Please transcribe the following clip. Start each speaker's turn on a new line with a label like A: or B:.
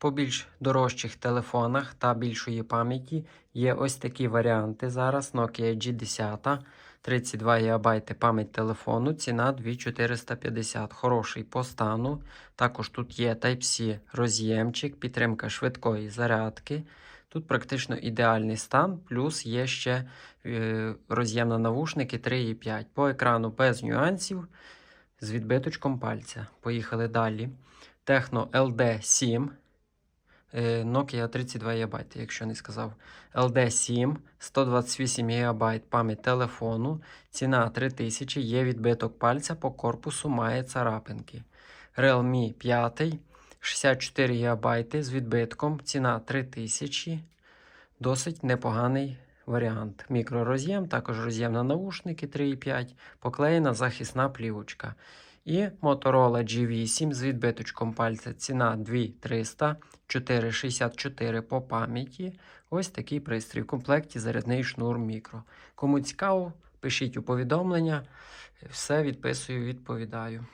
A: По більш дорожчих телефонах та більшої пам'яті є ось такі варіанти зараз. Nokia G10, 32 ГБ пам'ять телефону, ціна 2450. Хороший по стану. Також тут є Type-C роз'ємчик, підтримка швидкої зарядки. Тут практично ідеальний стан, плюс є ще е, роз'єм на навушники 3,5. По екрану без нюансів з відбиточком пальця. Поїхали далі. Techno LD7. Е, Nokia 32 ГБ, якщо не сказав. LD7, 128 ГБ пам'ять телефону. Ціна 3000, є відбиток пальця по корпусу, має царапинки. Realme 5, 64 ГБ з відбитком. Ціна 3000. Досить непоганий варіант. Мікророз'єм, також роз'єм на наушники 3,5, поклеєна захисна плівочка. І Motorola G8 з відбиточком пальця. Ціна 2300, 464 по пам'яті. Ось такий пристрій. В комплекті зарядний шнур мікро. Кому цікаво, пишіть у повідомлення. Все відписую, відповідаю.